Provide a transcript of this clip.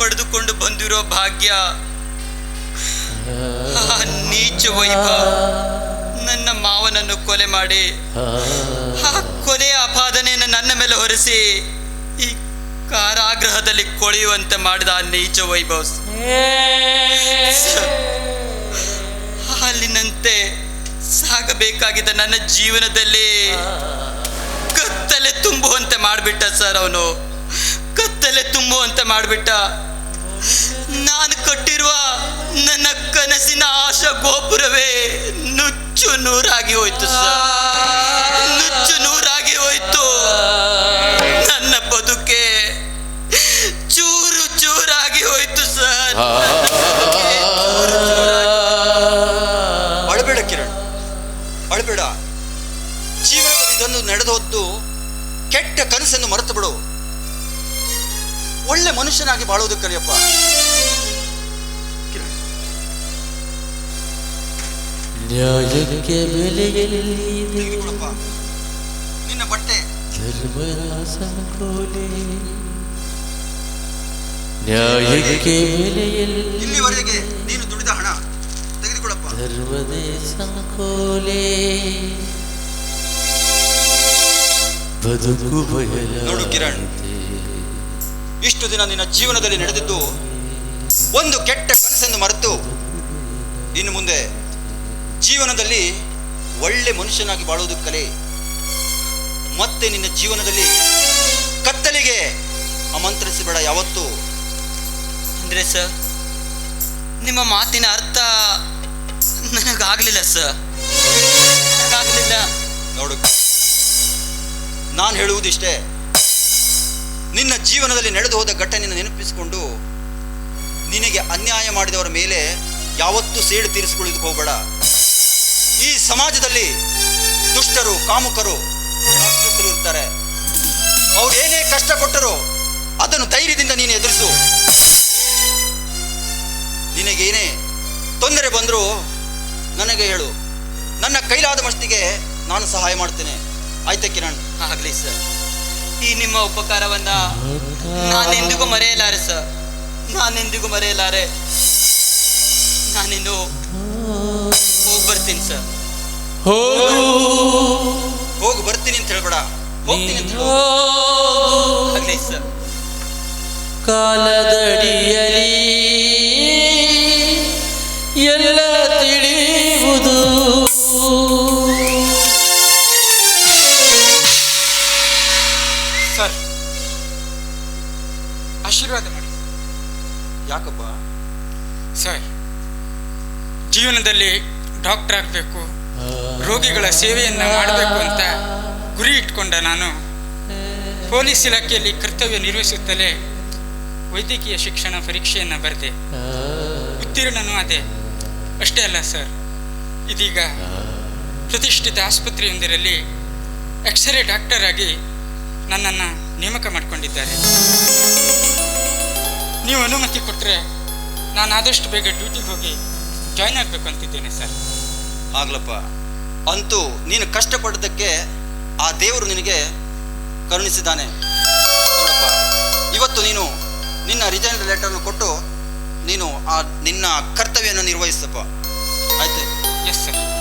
ಪಡೆದುಕೊಂಡು ಬಂದಿರೋ ಭಾಗ್ಯ. ನೀಚ ವೈಭವ ನನ್ನ ಮಾವನನ್ನು ಕೊಲೆ ಮಾಡಿ. ಆ ಕೊಲೆ ಅಪಾದನೆಯನ್ನು ನನ್ನ ಮೇಲೆ ಹೊರಿಸಿ ಈ ಕಾರಾಗ್ರಹದಲ್ಲಿ ಕೊಳೆಯುವಂತೆ ಮಾಡಿದ ಆ ನೀಚ ವೈಭವ. ಹಾಲಿನಂತೆ ಸಾಗಬೇಕಾಗಿದ್ದ ನನ್ನ ಜೀವನದಲ್ಲಿ ಕತ್ತಲೆ ತುಂಬುವಂತೆ ಮಾಡಿಬಿಟ್ಟ ಸರ್ ಅವನು. ಕತ್ತಲೆ ತುಂಬುವಂತೆ ಮಾಡಿಬಿಟ್ಟ. ನಾನು ಕಟ್ಟಿರುವ ನನ್ನ ಕನಸಿನ ಆಶಾ ಗೋಪುರವೇ ನುಚ್ಚು ನೂರಾಗಿ ಹೋಯ್ತು ನುಚ್ಚು ನೂರಾಗಿ ಹೋಯ್ತು. ನನ್ನ ಬದುಕೆ ಚೂರು ಚೂರಾಗಿ ಹೋಯ್ತು ಸರ್ ಅಳಬೇಡ ಕಿರಣ್, ಅಳಬೇಡ. ಜೀವನದಲ್ಲಿ ಇದೊಂದು ಹೊತ್ತು ಕೆಟ್ಟ ಕನಸನ್ನು ಮರೆತು ಬಿಡು. ಒಳ್ಳೆ ಮನುಷ್ಯನಾಗಿ ಬಾಳೋದು ಕಲಿಯಪ್ಪ. ನ್ಯಾಯಕ್ಕೆ ಬೆಲೆಯಲ್ಲಿ ನಿನ್ನ ಬಟ್ಟೆ ಧರ್ಮರಾಸನ ಕೋಲೆ ನ್ಯಾಯಕ್ಕೆ ಬೆಲೆಯಲ್ಲಿ ಇಲ್ಲಿವರೆಗೆ ನೀನು ದುಡಿದ ಹಣ ತೆಗೆದುಕೊಳ್ಳಪ್ಪ. ಧರ್ಮದೇಶನ ಕೋಲೆ ಬದುಕು ಬಯಲ ನೋಡು ಕಿರಣ್. ಇಷ್ಟು ದಿನ ನಿನ್ನ ಜೀವನದಲ್ಲಿ ನಡೆದಿದ್ದು ಒಂದು ಕೆಟ್ಟ ಕನಸನ್ನು ಮರೆತು ಇನ್ನು ಮುಂದೆ ಜೀವನದಲ್ಲಿ ಒಳ್ಳೆ ಮನುಷ್ಯನಾಗಿ ಬಾಳೋದು ಕಲೆ. ಮತ್ತೆ ನಿನ್ನ ಜೀವನದಲ್ಲಿ ಕತ್ತಲಿಗೆ ಆಮಂತ್ರಿಸಬೇಡ ಯಾವತ್ತು. ಅಂದ್ರೆ ಸರ್ ನಿಮ್ಮ ಮಾತಿನ ಅರ್ಥ ನನಗಾಗಲಿಲ್ಲ ಸರ್ ನನಗಾಗಲಿಲ್ಲ. ನೋಡು ನಾನು ಹೇಳುವುದಿಷ್ಟೇ. ನಿನ್ನ ಜೀವನದಲ್ಲಿ ನಡೆದು ಹೋದ ಘಟನೆಯನ್ನು ನೆನಪಿಸಿಕೊಂಡು ನಿನಗೆ ಅನ್ಯಾಯ ಮಾಡಿದವರ ಮೇಲೆ ಯಾವತ್ತೂ ಸೇಡು ತೀರಿಸಿಕೊಳ್ಳೋದಕ್ಕೆ ಹೋಗಬೇಡ. ಈ ಸಮಾಜದಲ್ಲಿ ದುಷ್ಟರು, ಕಾಮುಕರು ಇರ್ತಾರೆ. ಅವ್ರು ಏನೇ ಕಷ್ಟ ಕೊಟ್ಟರು, ಅದನ್ನು ಧೈರ್ಯದಿಂದ ನೀನು ಎದುರಿಸು. ನಿನಗೇನೇ ತೊಂದರೆ ಬಂದರೂ ನನಗೆ ಹೇಳು. ನನ್ನ ಕೈಲಾದ ಮಷ್ಟಿಗೆ ನಾನು ಸಹಾಯ ಮಾಡ್ತೇನೆ. ಆಯ್ತಾ ಕಿರಣ್? ಆಗಲಿ ಸರ್. ಈ ನಿಮ್ಮ ಉಪಕಾರವನ್ನ ನಾನೆಂದಿಗೂ ಮರೆಯಲಾರೆ ಸರ್. ನಾನೆಂದಿಗೂ ಮರೆಯಲಾರೆ. ನಾನಿನ್ನು ಬರ್ತೀನಿ ಸರ್ ಹೋಗು. ಹೋಗಿ ಬರ್ತೀನಿ ಅಂತ ಹೇಳ್ಬೇಡ. ಹೋಗ್ತೀನಿ ಅಂತ ಹೇಳು. ಸರ್ ಕಾಲದಡಿಯಲಿ ಎಲ್ಲ ತಿಳಿಯುವುದು. ಸರ್ ಆಶೀರ್ವಾದ ಮಾಡಿ. ಯಾಕಪ್ಪ? ಸರ್ ಜೀವನದಲ್ಲಿ ಡಾಕ್ಟರ್ ಆಗಬೇಕು, ರೋಗಿಗಳ ಸೇವೆಯನ್ನು ಮಾಡಬೇಕು ಅಂತ ಗುರಿ ಇಟ್ಕೊಂಡ ನಾನು. ಪೊಲೀಸ್ ಇಲಾಖೆಯಲ್ಲಿ ಕರ್ತವ್ಯ ನಿರ್ವಹಿಸುತ್ತಲೇ ವೈದ್ಯಕೀಯ ಶಿಕ್ಷಣ ಪರೀಕ್ಷೆಯನ್ನು ಬರೆದೆ. ಉತ್ತೀರ್ಣನೂ ಅದೇ. ಅಷ್ಟೇ ಅಲ್ಲ ಸರ್, ಇದೀಗ ಪ್ರತಿಷ್ಠಿತ ಆಸ್ಪತ್ರೆಯೊಂದರಲ್ಲಿ ಎಕ್ಸ್ರೇ ಡಾಕ್ಟರ್ ಆಗಿ ನನ್ನನ್ನು ನೇಮಕ ಮಾಡಿಕೊಂಡಿದ್ದಾರೆ. ನೀವು ಅನುಮತಿ ಕೊಟ್ಟರೆ ನಾನು ಆದಷ್ಟು ಬೇಗ ಡ್ಯೂಟಿಗೆ ಹೋಗಿ ಜಾಯ್ನ್ ಆಗಬೇಕು ಅಂತಿದ್ದೇನೆ ಸರ್. ಆಗ್ಲಪ್ಪ. ಅಂತೂ ನೀನು ಕಷ್ಟಪಡೋದಕ್ಕೆ ಆ ದೇವರು ನಿನಗೆ ಕರುಣಿಸಿದ್ದಾನೆ. ನೋಡಪ್ಪ ಇವತ್ತು ನೀನು ನಿನ್ನ ರಿಸೈನ್ ಲೆಟರ್ನ ಕೊಟ್ಟು ನೀನು ಆ ನಿನ್ನ ಕರ್ತವ್ಯವನ್ನು ನಿರ್ವಹಿಸಪ್ಪ. ಆಯ್ತು? Yes sir